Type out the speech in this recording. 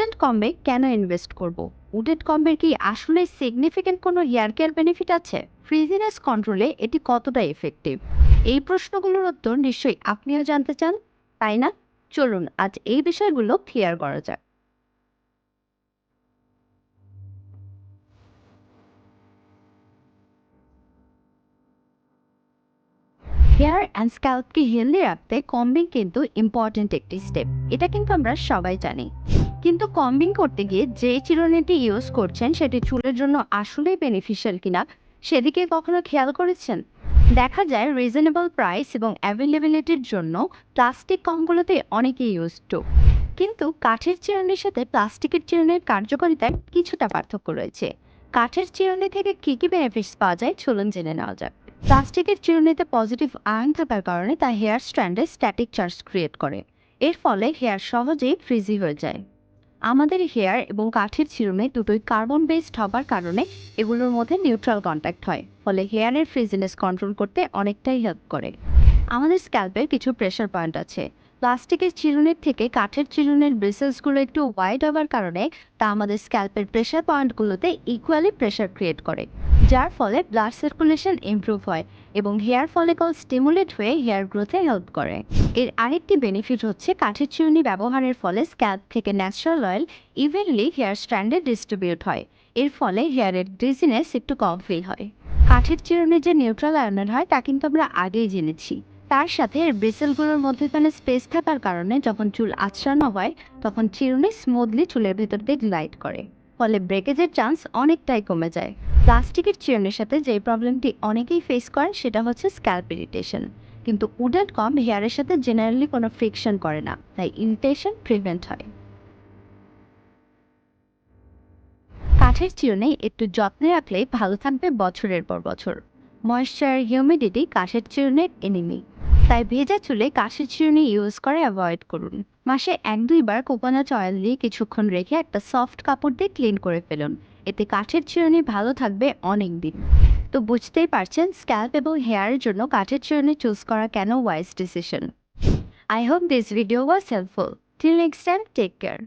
Wooden কম্বে কেন invest করব? Wooden কম্বের কি আসলে সিগনিফিক্যান্ট কোনো হেয়ার কেয়ার বেনিফিট আছে? ফ্রিজিনেস কন্ট্রোলে এটি কতটা এফেক্টিভ এই প্রশ্নগুলোর উত্তর নিশ্চয়ই আপনিও জানতে চান, তাই না? চলুন আজ এই বিষয়গুলো ক্লিয়ার করা যাক। হেয়ার অ্যান্ড স্ক্যাল্পকে হেলদি রাখতে কম্বিং কিন্তু ইম্পর্ট্যান্ট একটি স্টেপ এটা কিন্তু আমরা সবাই জানি। কিন্তু কম্বিং করতে গিয়ে যে চিরুনিটি ইউজ করছেন, সেটি চুলের জন্য আসলেই বেনিফিশিয়াল কিনা, সেদিকে কখনো খেয়াল করেছেন? দেখা যায় রিজনেবল প্রাইস এবং অ্যাভেলেবিলিটির জন্য প্লাস্টিক কমগুলোতে অনেকে ইউজ টু কিন্তু কাঠের চিরুনির সাথে প্লাস্টিকের চিরুনির কার্যকারিতায় কিছুটা পার্থক্য রয়েছে। কাঠের চিরুনি থেকে কী কী বেনিফিটস পাওয়া যায় চলুন জেনে নেওয়া যাক। প্লাস্টিকের চিরুনিতে পজিটিভ আয়ন থাকার কারণে তা হেয়ার স্ট্র্যান্ডে স্ট্যাটিক চার্জ ক্রিয়েট করে। এর ফলে হেয়ার সহজেই ফ্রিজি হয়ে যায়। আমাদের হেয়ার এবং কাঠের চিরুনি দুটোই কার্বন বেসড হবার কারণে এগুলোর মধ্যে নিউট্রাল কন্ট্যাক্ট হয়, ফলে হেয়ারের ফ্রিজিনেস কন্ট্রোল করতে অনেকটাই হেল্প করে। আমাদের স্ক্যাল্পের কিছু প্রেশার পয়েন্ট আছে। প্লাস্টিকের চিরুনের থেকে কাঠের চিরুনের ব্রেসেলসগুলো একটু ওয়াইড হওয়ার কারণে তা আমাদের স্ক্যাল্পের প্রেশার পয়েন্টগুলোতে ইকুয়ালি প্রেশার ক্রিয়েট করে। যার ফলে ব্লাড সার্কুলেশন ইমপ্রুভ হয় এবং হেয়ার ফলিকল স্টিমুলেট হয়ে হেয়ার গ্রোথে হেল্প করে। এর আরেকটি বেনিফিট হচ্ছে কাঠের চিরুনি ব্যবহারের ফলে স্ক্যাল্প থেকে ন্যাচারাল অয়েল ইভেনলি হেয়ার স্ট্র্যান্ডে ডিস্ট্রিবিউট হয়। এর ফলে হেয়ারের ডিজিনেস একটু কম ফিল হয়। কাঠের চিরুনি যে নিউট্রাল আয়নের হয়, তা কিন্তু আমরা আগেই জেনেছি। তার সাথে এর ব্রিসেলগুলোর মধ্যেখানে স্পেস থাকার কারণে যখন চুল আঁচড়ানো হয়, তখন চিরুনি স্মুথলি চুলের ভেতর দিয়ে গ্লাইড করে। ফলে ব্রেকেজের চান্স অনেকটাই কমে যায়। প্লাস্টিকের চিরুনির সাথে যে প্রবলেমটি অনেকেই ফেস করেন, সেটা হচ্ছে স্ক্যাল্প ইরিটেশন কিন্তু উডেন কম হেয়ারের সাথে জেনারেলি কোনো ফ্রিকশন করে না, তাই ইরিটেশন প্রিভেন্ট হয়। কাঠের চিরুনি একটু যত্নে রাখলে ভালো থাকবে বছরের পর বছর। ময়েশ্চার হিউমিডিটি কাঠের চিরুনির এনিমি তাই ভেজা চুলে কাঠের চিরুনি ইউজ করে অ্যাভয়েড করুন। মাসে এক দুইবার কোকোনাট অয়েল দিয়ে কিছুক্ষণ রেখে একটা সফট কাপড় দিয়ে ক্লিন করে ফেলুন। এতে কাঠের চিরুনি ভালো থাকবে অনেক দিন তো বুঝতেই পারছেন স্ক্যাল্প এবং হেয়ারের জন্য কাঠের চিরুনি চুজ করা কেন wise decision. I hope this video was helpful. Till next time, take care.